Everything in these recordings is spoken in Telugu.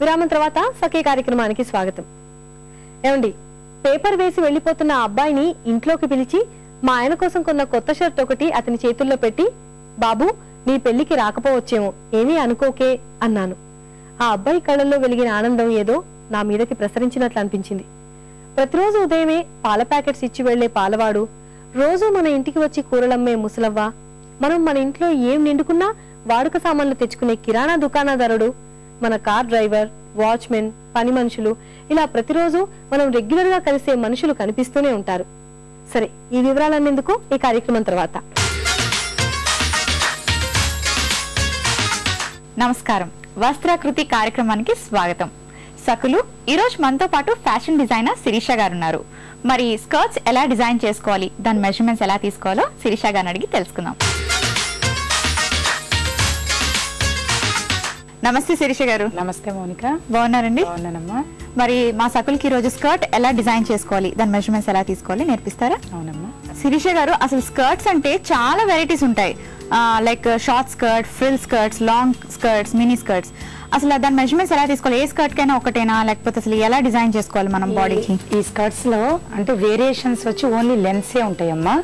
విరామం తర్వాత సఖీ కార్యక్రమానికి స్వాగతం. ఏమండి పేపర్ వేసి వెళ్ళిపోతున్న అబ్బాయిని ఇంట్లోకి పిలిచి మా ఆయన కోసం కొన్న కొత్త షర్ట్ ఒకటి అతని చేతుల్లో పెట్టి బాబు నీ పెళ్ళికి రాకపోవచ్చేమో ఏమీ అనుకోకే అన్నాను. ఆ అబ్బాయి కళ్ళల్లో వెలిగిన ఆనందం ఏదో నా మీదకి ప్రసరించినట్లు అనిపించింది. ప్రతిరోజు ఉదయమే పాల ప్యాకెట్స్ ఇచ్చి వెళ్ళే పాలవాడు రోజు మన ఇంటికి వచ్చి కూరలమ్మే ముసలవ్వ. మనం మన ఇంట్లో ఏం నిండుకున్నా వాడుక సామాన్లు తెచ్చుకునే కిరాణా దుకాణదారుడు మన కార్ డ్రైవర్ వాచ్మెన్ పని మనుషులు ఇలా ప్రతిరోజు మనం రెగ్యులర్గా కలిసే మనుషులు కనిపిస్తూనే ఉంటారు. సరే ఈ వివరాలన్నేందుకు ఈ కార్యక్రమం తర్వాత. నమస్కారం. వస్త్రాకృతి కార్యక్రమానికి స్వాగతం. సకులు ఈరోజు మనతో పాటు ఫ్యాషన్ డిజైనర్ శిరీష గారు ఉన్నారు మరి స్కర్ట్స్ ఎలా డిజైన్ చేసుకోవాలి? దాని మెజర్మెంట్స్ ఎలా తీసుకోవాలో శిరీష గారిని అడిగి తెలుసుకుందాం. నమస్తే శిరీష గారు. నమస్తే మౌనిక. బాగున్నారండి? బాగున్నానమ్మా. మరి మా సకులకి ఈ రోజు స్కర్ట్ ఎలా డిజైన్ చేసుకోవాలి? దాని మెజర్మెంట్స్ ఎలా తీసుకోవాలి? నేర్పిస్తారా? అవునమ్మా. శిరీష గారు అసలు స్కర్ట్స్ అంటే చాలా వెరైటీస్ ఉంటాయి. Like short skirt frill skirts long skirts mini skirts. అసలు దాని మెజర్మెంట్స్ ఎలా తీసుకోవాలి? ఏ స్కర్ట్ కైనా ఒకటేనా? లేకపోతే అసలు ఎలా డిజైన్ చేసుకోవాలి మనం బాడీకి? ఈ స్కర్ట్స్లో అంటే వేరియేషన్స్ వచ్చి ఓన్లీ లెన్సే ఉంటాయమ్మా.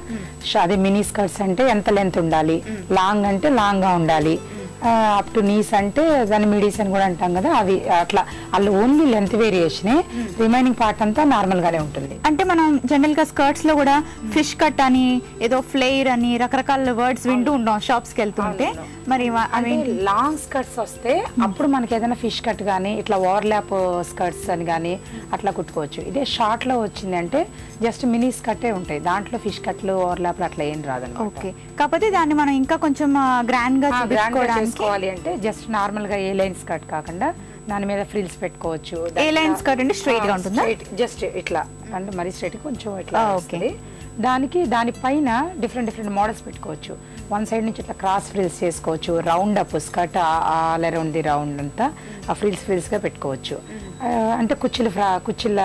అదే మినీ స్కర్ట్స్ అంటే ఎంత లెంత్ ఉండాలి? లాంగ్ అంటే లాంగ్గా ఉండాలి అప్ టు నీస్ అంటే దాని మిడీస్ అని కూడా అంటాం కదా అవి అట్లా. అల్ల ఓన్లీ లెంత్ వేరియేషనే రిమైనింగ్ పార్ట్ అంతా నార్మల్ గానే ఉంటుంది. అంటే మనం జనరల్గా స్కర్ట్స్లో కూడా ఫిష్ కట్ అని ఏదో ఫ్లేర్ అని రకరకాల వర్డ్స్ వింటూ ఉంటాం షాప్స్కి వెళ్తుంటే. మరి లాంగ్ స్కర్ట్స్ వస్తే అప్పుడు మనకి ఏదైనా ఫిష్ కట్ కానీ ఇట్లా ఓవర్లాప్ స్కర్ట్స్ అని కానీ అట్లా కుట్టుకోవచ్చు. ఇదే షార్ట్లో వచ్చింది అంటే జస్ట్ మినీ స్కర్టే ఉంటాయి. దాంట్లో ఫిష్ కట్లు ఓవర్లాప్ అట్లా ఏం రాదన్నమాట. ఓకే. కాకపోతే దాన్ని మనం ఇంకా కొంచెం గ్రాండ్గా చేసుకోవాలి అంటే జస్ట్ నార్మల్గా ఏ లైన్ స్కర్ట్ కాకుండా దాని మీద ఫ్రిల్స్ పెట్టుకోవచ్చు ఏ line skirt అంటే straight గా ఉంటుందా? జస్ట్ ఇట్లా. అంటే మరి స్ట్రైట్ కొంచెం ఇట్లా వస్తుంది. దానికి దాని పైన డిఫరెంట్ డిఫరెంట్ మోడల్స్ పెట్టుకోవచ్చు. వన్ సైడ్ నుంచి ఇట్లా క్రాస్ ఫ్రిల్స్ చేసుకోవచ్చు. Round up skirt all around the round అంతా. ఆ ఫ్రిల్స్ ఫ్రిల్స్గా పెట్టుకోవచ్చు. అంటే కుచ్చిల ఫ్రా కుచ్చిళ్ళ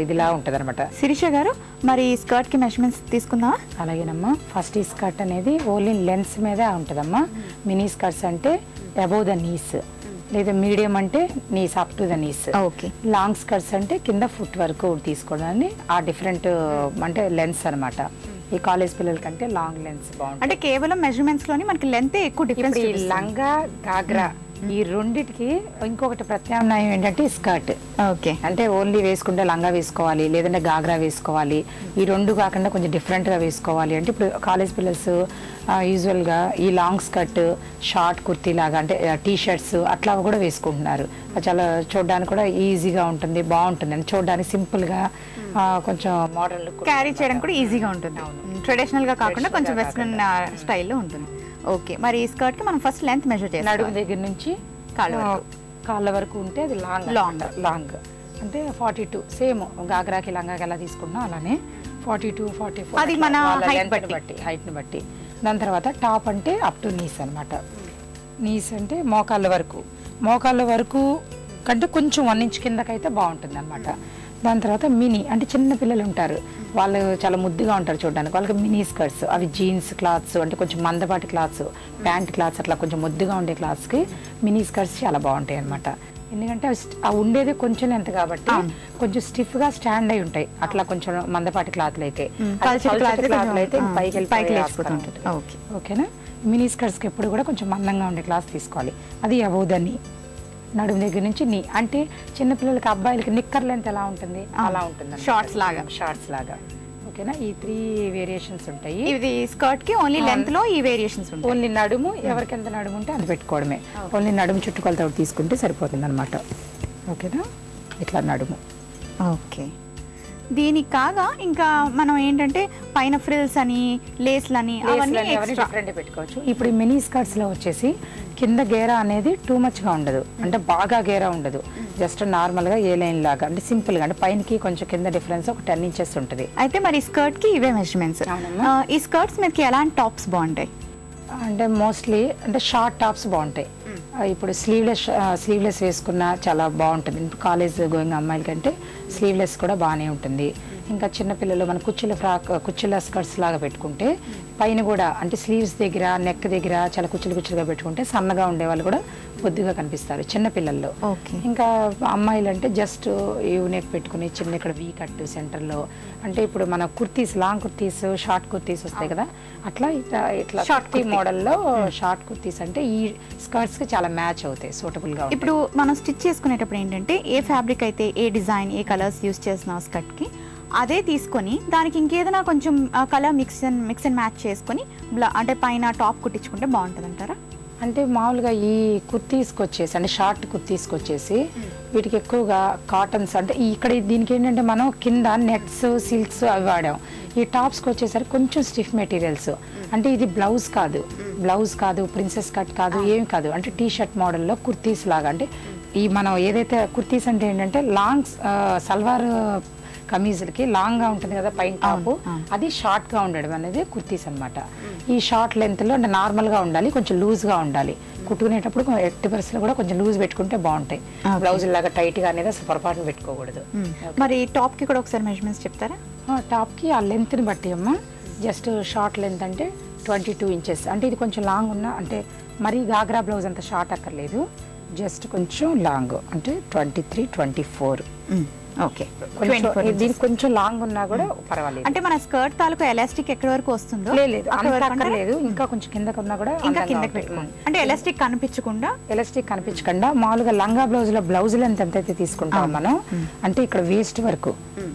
ఇదిలా ఉంటది అనమాట శిరీష గారు మరి స్కర్ట్కి మెజర్మెంట్స్ తీసుకుందామా? అలాగేనమ్మా. ఫస్ట్ ఈ స్కర్ట్ అనేది ఓన్లీ లెన్స్ మీదే ఉంటుందమ్మా. మినీ స్కర్ట్స్ అంటే అబౌవ్ ద నీస్ లేదా మీడియం అంటే knees up to the knees okay long skirts అంటే కింద ఫుట్ వరకు తీసుకోవడాన్ని ఆ డిఫరెంట్ అంటే లెన్స్ అన్నమాట. ఈ కాలేజ్ పిల్లల కంటే లాంగ్ లెన్స్ బాగుంటుంది అంటే కేవలం మెజర్మెంట్స్లోని మనకి లెంత్ ఎక్కువ డిఫరెన్స్ లంగా గాగ్రా ఈ రెండిటికి ఇంకొకటి ప్రత్యామ్నాయం ఏంటంటే స్కర్ట్. ఓకే. అంటే ఓన్లీ వేసుకుంటే లంగా వేసుకోవాలి లేదంటే గాగ్రా వేసుకోవాలి. ఈ రెండు కాకుండా కొంచెం డిఫరెంట్గా వేసుకోవాలి. అంటే ఇప్పుడు కాలేజ్ పిల్లర్స్ యూజువల్గా ఈ లాంగ్ స్కర్ట్ షార్ట్ కుర్తీ లాగా అంటే టీ షర్ట్స్ అట్లా కూడా వేసుకుంటున్నారు. చాలా చూడడానికి కూడా ఈజీగా ఉంటుంది బాగుంటుంది. అంటే చూడడానికి సింపుల్గా కొంచెం మోడర్న్ లుక్ క్యారీ చేయడం కూడా ఈజీగా ఉంటుంది. ట్రెడిషనల్గా కాకుండా కొంచెం వెస్ట్రన్ స్టైల్లో ఉంటుంది. ఓకే. మరి ఈ స్కర్ట్కి మనం ఫస్ట్ లెంత్ మెజర్ నడుము చేస్తాం దగ్గర నుంచి కాళ్ళ వరకు. కాళ్ళ వరకు ఉంటే అది లాంగ్ Long. లాంగ్. అంటే ఫార్టీ టూ సేమ్ గాగ్రాకి లంగాకి ఎలా తీసుకున్నా అలానే ఫార్టీ టూ ఫార్టీ ఫోర్ అది మన height బట్టి. బట్టి హైట్ని బట్టి. దాని తర్వాత టాప్ అంటే అప్ టు నీస్ అన్నమాట. నీస్ అంటే మోకాళ్ళ వరకు. మోకాళ్ళ వరకు కంటే కొంచెం వన్ ఇంచ్ కిందకైతే బాగుంటుంది అనమాట దాని తర్వాత మినీ అంటే చిన్న పిల్లలు ఉంటారు. వాళ్ళు చాలా ముద్దుగా ఉంటారు చూడడానికి. వాళ్ళకి మినీ స్కర్ట్స్ అవి జీన్స్ క్లాత్స్ అంటే కొంచెం మందపాటి క్లాత్స్ ప్యాంట్ క్లాత్స్ అట్లా కొంచెం ముద్దుగా ఉండే క్లాత్స్కి మినీ స్కర్ట్స్ చాలా బాగుంటాయి అనమాట ఎందుకంటే అవి ఉండేది కొంచెం ఎంత కాబట్టి కొంచెం స్టిఫ్గా స్టాండ్ అయి ఉంటాయి. అట్లా కొంచెం మందపాటి క్లాత్లు అయితే అయితే పైకి పైకి. ఓకేనా? మినీ స్కర్ట్స్కి ఎప్పుడు కూడా కొంచెం మందంగా ఉండే క్లాస్ తీసుకోవాలి. అది అవోదని నడుము దగ్గర నుంచి నీ అంటే చిన్నపిల్లలకి అబ్బాయిలకి నిక్కర్ లెంత్ ఎలా ఉంటుంది? అలా ఉంటుంది Shorts లాగా. షార్ట్స్ లాగా. ఓకేనా? ఈ త్రీ వేరియేషన్స్ ఉంటాయి. ఇది స్కర్ట్కి ఓన్లీ లెంత్లో ఈ వేరియేషన్స్ ఉంటాయి. ఓన్లీ నడుము ఎవరికి ఎంత నడుము ఉంటే అది పెట్టుకోవడమే. ఓన్లీ నడుము చుట్టుకొలత తీసుకుంటే సరిపోతుంది అనమాట ఓకేనా? ఇట్లా నడుము. ఓకే. దీనికి కాగా ఇంకా మనం ఏంటంటే పైన ఫ్రిల్స్ అని లేస్లని అవన్నీ ఎక్స్ట్రా డిఫరెంట్ పెట్టుకోవచ్చు. ఇప్పుడు ఈ మినీ స్కర్ట్స్లో వచ్చేసి కింద గేరా అనేది టూ మచ్గా ఉండదు. అంటే బాగా గేరా ఉండదు. జస్ట్ నార్మల్గా ఏ లైన్ లాగా అంటే సింపుల్గా అంటే పైనకి కొంచెం కింద డిఫరెన్స్ ఒక టెన్ ఇంచెస్ ఉంటుంది. అయితే మరి స్కర్ట్కి ఇవే మెజర్మెంట్స్. ఈ స్కర్ట్స్ మీదకి ఎలాంటి టాప్స్ బాగుంటాయి? అంటే మోస్ట్లీ అంటే షార్ట్ టాప్స్ బాగుంటాయి. ఇప్పుడు స్లీవ్లెస్ స్లీవ్లెస్ వేసుకున్న చాలా బాగుంటుంది. కాలేజ్ గోయింగ్ అమ్మాయిల కంటే స్లీవ్లెస్ కూడా బాగానే ఉంటుంది. ఇంకా చిన్నపిల్లలు మన కుచ్చుల ఫ్రాక్ కుచ్చుల స్కర్ట్స్ లాగా పెట్టుకుంటే పైన కూడా అంటే స్లీవ్స్ దగ్గర నెక్ దగ్గర చాలా కుచ్చులు కుచ్చులుగా పెట్టుకుంటే సన్నగా ఉండే వాళ్ళు కూడా బొద్దుగా కనిపిస్తారు చిన్న పిల్లల్లో. ఓకే. ఇంకా అమ్మాయిలు అంటే జస్ట్ యూనెక్ పెట్టుకుని చిన్న ఇక్కడ వీ కట్ సెంటర్లో. అంటే ఇప్పుడు మన కుర్తీస్ లాంగ్ కుర్తీస్ షార్ట్ కుర్తీస్ వస్తాయి కదా? అట్లా ఇట్లా ఇట్లా షార్ట్ మోడల్లో షార్ట్ కుర్తీస్ అంటే ఈ స్కర్ట్స్కి చాలా మ్యాచ్ అవుతాయి సూటబుల్గా. ఇప్పుడు మనం స్టిచ్ చేసుకునేటప్పుడు ఏంటంటే ఏ ఫ్యాబ్రిక్ అయితే ఏ డిజైన్ ఏ కలర్స్ యూస్ చేస్తున్నాం స్కర్ట్కి అదే తీసుకొని దానికి ఇంకేదైనా కొంచెం colour mix and mix and match చేసుకొని అంటే పైన టాప్ కుట్టించుకుంటే బాగుంటుంది అంటారా అంటే మామూలుగా ఈ కుర్తీస్కి వచ్చేసి అంటే షార్ట్ కుర్తీస్కి వచ్చేసి వీటికి ఎక్కువగా కాటన్స్ అంటే ఇక్కడ దీనికి ఏంటంటే మనం కింద నెట్స్ సిల్క్స్ అవి వాడాం. ఈ టాప్స్కి వచ్చేసరికి కొంచెం స్టిఫ్ మెటీరియల్స్. అంటే ఇది బ్లౌజ్ కాదు. బ్లౌజ్ కాదు ప్రిన్సెస్ కట్ కాదు ఏమి కాదు. అంటే టీ షర్ట్ మోడల్లో కుర్తీస్ లాగా. అంటే ఈ మనం ఏదైతే కుర్తీస్ అంటే ఏంటంటే లాంగ్ సల్వార్ కమీజులకి లాంగ్గా ఉంటుంది కదా పైన టాప్. అది షార్ట్గా ఉండడం అనేది కుర్తీస్ అన్నమాట. ఈ షార్ట్ లెంత్లో అంటే నార్మల్గా ఉండాలి కొంచెం లూజ్గా ఉండాలి. కుట్టుకునేటప్పుడు ఎట్టి పరిస్థితుల్లో కూడా కొంచెం లూజ్ పెట్టుకుంటే బాగుంటాయి. బ్లౌజ్ లాగా టైట్గా అనేది అసలు పొరపాటున పెట్టుకోకూడదు. మరి టాప్కి కూడా ఒకసారి మెజర్మెంట్స్ చెప్తారా? ఆ టాప్కి ఆ లెంత్ని బట్టి అమ్మ. జస్ట్ షార్ట్ లెంత్ అంటే ట్వంటీ టూ ఇంచెస్ అంటే ఇది కొంచెం లాంగ్ ఉన్న అంటే మరీ గాగ్రా బ్లౌజ్ అంత షార్ట్ అక్కర్లేదు. జస్ట్ కొంచెం లాంగ్ అంటే twenty three twenty four okay. దీనికి కొంచెం లాంగ్ ఉన్నా కూడా పర్వాలేదు. అంటే మన స్కర్ట్ తాలూకా ఎలాస్టిక్ ఎక్కడి వరకు వస్తుందో లేదు, లేదు. ఇంకా కొంచెం కిందకు ఉన్నా కూడా ఇంకా కిందకి పెట్టుకోండి. అంటే ఎలాస్టిక్ కనిపించకుండా ఎలాస్టిక్ కనిపించకుండా మామూలుగా లంగా బ్లౌజ్లో బ్లౌజ్ లెంత్ ఎంతైతే తీసుకుంటాం మనం అంటే ఇక్కడ వేస్ట్ వరకు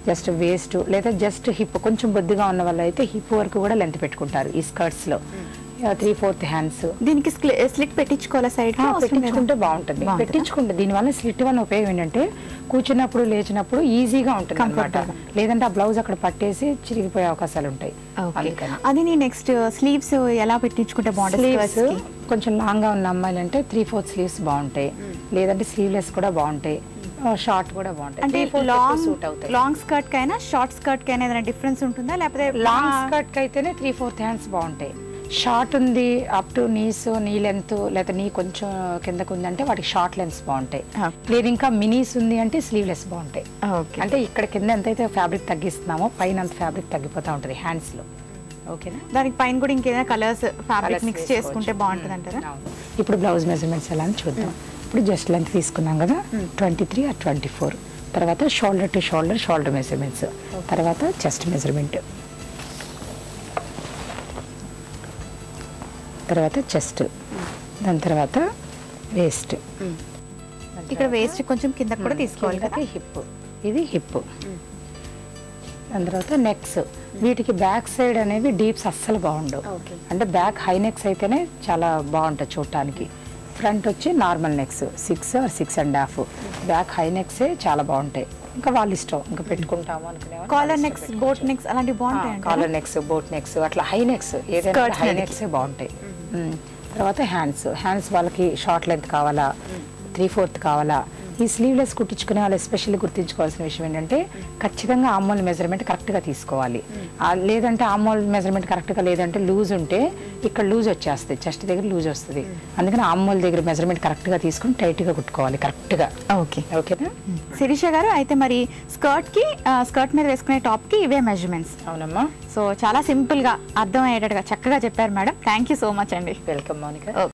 జస్ట్ వేస్ట్ లేదా జస్ట్ హిప్ కొంచెం బొద్దుగా ఉన్న వాళ్ళు అయితే హిప్ వరకు కూడా లెంత్ పెట్టుకుంటారు ఈ స్కర్ట్స్లో. త్రీ ఫోర్త్ హ్యాండ్స్ దీనికి స్లిట్ పెట్టించుకోవాలా సైడ్ పెట్టించుకుంటే బాగుంటుంది. పెట్టించుకుంటే దీనివల్ల స్లిట్ వల్ల ఉపయోగం ఏంటంటే కూర్చున్నప్పుడు లేచినప్పుడు ఈజీగా ఉంటుంది అనమాట లేదంటే ఆ బ్లౌజ్ అక్కడ పట్టేసి చిరిగిపోయే అవకాశాలు ఉంటాయి. అది నీ నెక్స్ట్ స్లీవ్స్ ఎలా పెట్టించుకుంటే బాగుంటుంది? స్లీవ్స్? కొంచెం లాంగ్గా ఉన్న అమ్మాయిలు అంటే త్రీ ఫోర్త్ స్లీవ్స్ బాగుంటాయి. లేదంటే స్లీవ్లెస్ కూడా బాగుంటాయి. షార్ట్ కూడా బాగుంటాయి. అంటే లాంగ్ సూట్ అవుతాయి లాంగ్ స్కర్ట్ కైనా షార్ట్ స్కర్ట్ కైనా ఏదైనా డిఫరెన్స్ ఉంటుందా? లేకపోతే లాంగ్ స్కర్ట్కి అయితేనే త్రీ ఫోర్త్ హ్యాండ్స్ బాగుంటాయి. షార్ట్ ఉంది up to knees knee length లేదా నీ కొంచెం కిందకు ఉంది అంటే వాటికి షార్ట్ లెన్స్ బాగుంటాయి. Okay. లేదు ఇంకా మినీస్ ఉంది అంటే స్లీవ్లెస్ బాగుంటాయి. ఓకే అంటే ఇక్కడ కింద ఎంతైతే ఫ్యాబ్రిక్ తగ్గిస్తున్నామో పైన అంత ఫ్యాబ్రిక్ తగ్గిపోతూ ఉంటుంది హ్యాండ్స్లో. ఓకేనా దానికి పైన కూడా ఇంకేదైనా కలర్స్ ఫ్యాబ్రిక్ మిక్స్. చేసుకుంటే బాగుంటుంది అంటారా? అవును. ఇప్పుడు బ్లౌజ్ మెజర్మెంట్స్ ఎలా అని చూద్దాం. ఇప్పుడు జస్ట్ లెంత్ తీసుకున్నాం కదా twenty three or twenty four తర్వాత shoulder to shoulder shoulder measurements తర్వాత చెస్ట్ మెజర్మెంట్ తర్వాత చెస్ట్. దాని తర్వాత వేస్ట్. ఇక్కడ వేస్ట్ కొంచెం కింద కూడా తీసుకోవాలి కదా? హిప్. ఇది హిప్. దాని తర్వాత నెక్స్. వీటికి బ్యాక్ సైడ్ అనేవి డీప్స్ అస్సలు బాగుండవు. అంటే బ్యాక్ హై నెక్స్ అయితేనే చాలా బాగుంటుంది చూడటానికి. ఫ్రంట్ వచ్చి normal necks. Six or six and half. Back high నెక్సే చాలా బాగుంటాయి. ఇంకా వాళ్ళ ఇష్టం. ఇంకా పెట్టుకుంటాము అనుకునే కాలర్ నెక్స్ బోట్ నెక్స్ అలాంటివి బాగుంటాయి కాలర్ నెక్స్ బోట్ నెక్స్ అట్లా హై నెక్స్ ఏదైనా హై. నెక్స్ బాగుంటాయి. తర్వాత హ్యాండ్స్. హ్యాండ్స్ వాళ్ళకి షార్ట్ లెంత్ కావాలా? త్రీ ఫోర్త్ కావాలా? ఈ స్లీవ్లెస్ కుట్టించుకునే వాళ్ళు ఎస్పెషల్లీ గుర్తుంచుకోవాల్సిన విషయం ఏంటంటే ఖచ్చితంగా ఆమోల్ మెజర్మెంట్ కరెక్ట్గా తీసుకోవాలి. లేదంటే ఆమోల్ మెజర్మెంట్ కరెక్ట్గా లేదంటే లూజ్ ఉంటే ఇక్కడ లూజ్ వచ్చేస్తుంది చెస్ట్ దగ్గర లూజ్ వస్తుంది. అందుకని ఆమోల్ దగ్గర మెజర్మెంట్ కరెక్ట్గా తీసుకుని టైట్గా కుట్టుకోవాలి కరెక్ట్గా ఓకే. ఓకేనా? శిరీష గారు అయితే మరి స్కర్ట్కి స్కర్ట్ మీద వేసుకునే టాప్కి ఇవే మెజర్మెంట్స్ అవునమ్మా. సో చాలా సింపుల్గా అర్థమయ్యేటట్టుగా చక్కగా చెప్పారు madam. Thank you so much అండి. వెల్కమ్ మౌనిక